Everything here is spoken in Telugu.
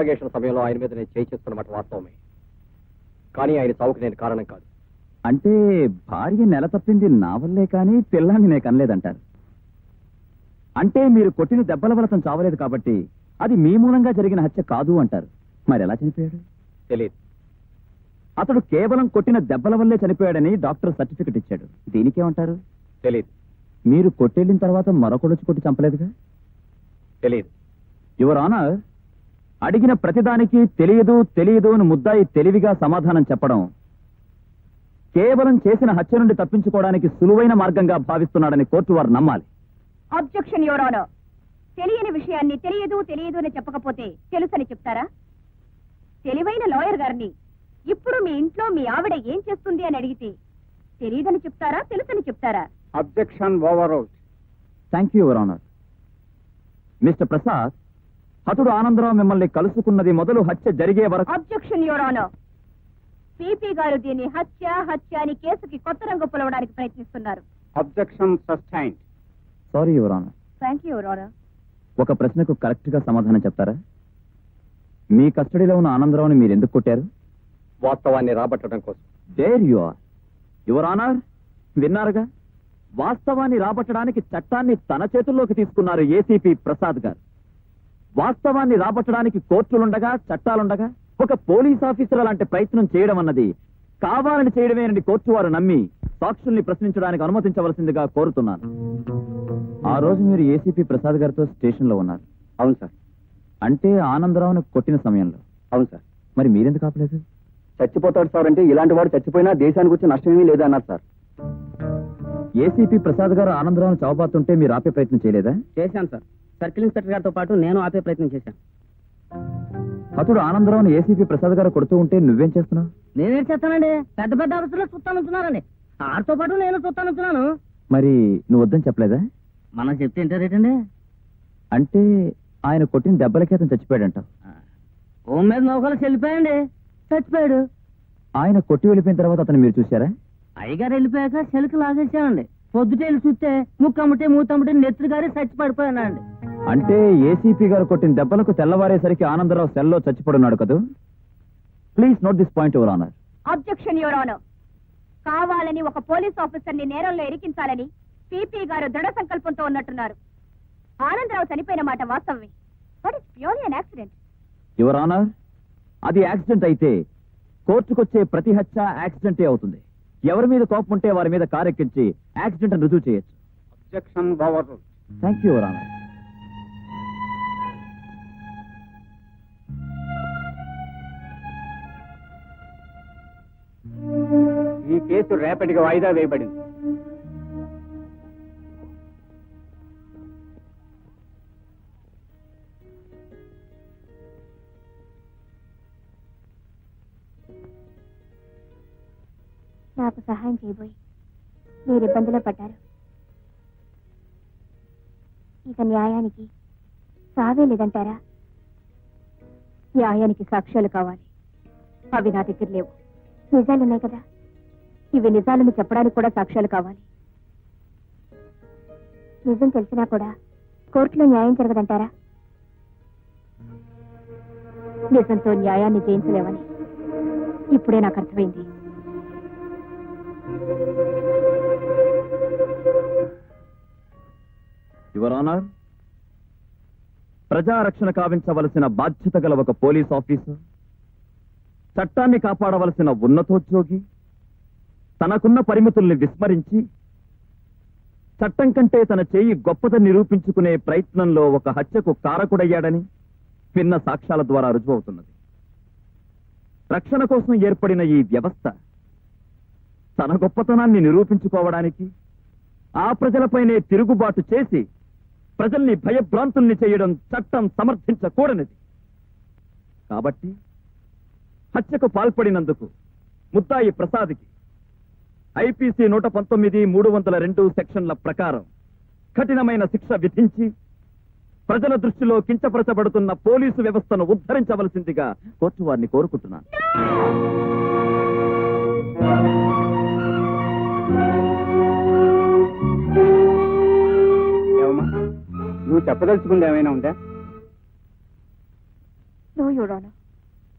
ఇంట్రాగేషన్ సమయంలో ఆయన మీద నేను చేయి చేస్తున్నమాట వాస్తవమే. కానీ ఆయన చావుకు నేను కారణం కాదు. అంటే భార్య నెల తప్పింది నా వల్లే కానీ పిల్లాన్ని నేను కనలేదంటారు. అంటే మీరు కొట్టిన దెబ్బల వల్ల తను చావలేదు కాబట్టి అది మీ మూలంగా జరిగిన హత్య కాదు అంటారు. మరి ఎలా చనిపోయాడు? తెలియదు అతడు కేవలం కొట్టిన దెబ్బల వల్లే చనిపోయాడని డాక్టర్ సర్టిఫికెట్ ఇచ్చాడు. దీనికేమంటారు? తెలియదు మీరు కొట్టెళ్ళిన తర్వాత మరొకడొచ్చి కొట్టి చంపలేదుగా? తెలియదు యువర్ ఆనర్ అడిగిన ప్రతిదానికి తెలియదు తెలియదు అని ముద్దాయి తెలివిగా సమాధానం చెప్పడం. కేవలం చేసిన హత్య నుండి తప్పించుకోవడానికి సులువైన మార్గంగా భావిస్తున్నాడని కోర్టు వారు నమ్మాలి. అబ్జెక్షన్ యువర్ ఆనర్ తెలియని విషయాన్ని తెలియదు తెలియదు అని చెప్పకపోతే తెలుసని చెప్తారా? తెలివైన లాయర్ గారిని ఇప్పుడు మీ ఇంట్లో మీ ఆవిడ ఏం చేస్తుంది అని అడిగితే తెలియదని చెప్తారా తెలుసని చెప్తారా? Objection over thank you your honour mister Prasad హతుడు Anandarao మిమ్మల్ని కలుసుకున్నది మొదలు హత్య జరిగే వరకు అబ్జెక్షన్ యువర్ ఆనర్ పీపీ గారు దీన్ని హత్య హత్య అని కేసుకి కొత్త రంగు పొలవడానికి ప్రయత్నిస్తున్నారు. Objection sustain sorry your honour thank you ఒక ప్రశ్నకు కరెక్ట్గా సమాధానం చెప్తారా? మీ కస్టడీలో ఉన్న ఆనందరావుని మీరు ఎందుకు కొట్టారు? వాస్తవాన్ని రాబట్టడం కోసం. There you are your honour విన్నారుగా? వాస్తవాన్ని రాబట్టడానికి చట్టాన్ని తన చేతుల్లోకి తీసుకున్నారు ఏసీపీ ప్రసాద్ గారు. వాస్తవాన్ని రాబట్టడానికి కోర్టులుండగా చట్టాలుండగా ఒక పోలీస్ ఆఫీసర్ అలాంటి ప్రయత్నం చేయడం అన్నది కావాలని చేయడమేనని కోర్టు వారు నమ్మి సాక్షుల్ని ప్రశ్నించడానికి అనుమతించవలసిందిగా కోరుతున్నాను. ఆ రోజు మీరు ఏసీపీ ప్రసాద్ గారితో స్టేషన్లో ఉన్నారు. అవును సార్. అంటే ఆనందరావును కొట్టిన సమయంలో. అవును సార్. మరి మీరెందుకు ఆపలేదు? చచ్చిపోతాడు సార్ అంటే ఇలాంటి వాడు చచ్చిపోయినా దేశానికి వచ్చి నష్టమేమీ లేదన్నారు సార్. ఏసీపీ ప్రసాద్ గారు ఆనందరావును చావబాతుంటే మీరు ఆపే ప్రయత్నం చేయలేదా? చేశాను సార్. సర్కిల్ ఇన్స్పెక్టర్ గారితో పాటు నేను ఆపే ప్రయత్నం చేశాను. అతడు ఆనందరావుని ఏసీపీ ప్రసాద్ గారు కొడుతూ ఉంటే నువ్వేం చేస్తున్నావు? నేనేం చేస్తానండి? పెద్ద పెద్ద ఆఫీసులో చూస్తాను ఉంటున్నారండి ఆడితో పాటు నేను చూస్తాను ఉంటున్నాను మరి నువ్వు వద్దని చెప్పలేదా? మనం చెప్తే ఏంటారేటండి అంటే ఆయన కొట్టిన దెబ్బలకి అతను చచ్చిపోయాడంట. ఓం మీద నౌకలు చెల్లిపోయండి చచ్చిపోయాడు. ఆయన కొట్టి వెళ్ళిపోయిన తర్వాత అతను మీరు చూశారా? అయ్యగారు వెళ్ళిపోయాక చెలుకు లాగేసామండి పొద్దుట వెళ్ళి చూస్తే ముక్కమ్మటే మూతమ్మటే నెత్తురు గారి చచ్చి పడిపోయానండి అంటే ఏసీపీ గారు కొట్టిన దెబ్బలకు తెల్లవారేసరికి ఆనందరావు సెల్లో చచ్చిపడున్నాడు కదూ? Please note this point your honour objection your honour కావాలని ఒక పోలీస్ ఆఫీసర్ని నేరంలో ఇరికించాలని పీపీ గారు దృఢ సంకల్పంతో ఉన్నట్టున్నారు. ఆనందరావు చనిపోయిన మాట వాస్తవమే. But it's purely an accident your honour అది యాక్సిడెంట్ అయితే కోర్టుకొచ్చే ప్రతి హత్య యాక్సిడెంటే అవుతుంది. ఎవరి మీద కోపం ఉంటే వారి మీద కారెక్కించి యాక్సిడెంట్ రుజువు చేయొచ్చు. Objection thank you your honour case రేపటికి వాయిదా వేయబడింది. నాకు సహాయం చేయబోయి. మీరు ఇబ్బందిలో పడ్డారు. ఇక న్యాయానికి సావే లేదంటారా? న్యాయానికి సాక్ష్యాలు కావాలి. అవి నా దగ్గర లేవు. నిజాలున్నాయి కదా? ఇవి నిజాలను చెప్పడానికి కూడా సాక్ష్యాలు కావాలి. నిజం తెలిసినా కూడా కోర్టులో న్యాయం జరగదంటారా? నిజంతో న్యాయాన్ని జయించలేవని ఇప్పుడే నాకు అర్థమైంది. యువర్ ఆనర్ ప్రజారక్షణ కావించవలసిన బాధ్యత గల ఒక పోలీస్ ఆఫీసర్ చట్టాన్ని కాపాడవలసిన ఉన్నతోద్యోగి తనకున్న పరిమితుల్ని విస్మరించి చట్టం కంటే తన చేయి గొప్పదని నిరూపించుకునే ప్రయత్నంలో ఒక హత్యకు కారకుడయ్యాడని విన్న సాక్ష్యాల ద్వారా రుజువవుతున్నది. రక్షణ కోసం ఏర్పడిన ఈ వ్యవస్థ తన గొప్పతనాన్ని నిరూపించుకోవడానికి ఆ ప్రజలపైనే తిరుగుబాటు చేసి ప్రజల్ని భయభ్రాంతుల్ని చేయడం చట్టం సమర్థించకూడనిది. కాబట్టి హత్యకు పాల్పడినందుకు ముద్దాయి ప్రసాద్కి ఐపీసీ నూట పంతొమ్మిది మూడు వందల రెండు సెక్షన్ల ప్రకారం కఠినమైన శిక్ష విధించి ప్రజల దృష్టిలో కించపరచబడుతున్న పోలీసు వ్యవస్థను ఉద్ధరించవలసిందిగా కోర్టు వారిని కోరుకుంటున్నాను. నువ్వు చెప్పదలుచుకుంది ఏమైనా ఉందా? No honour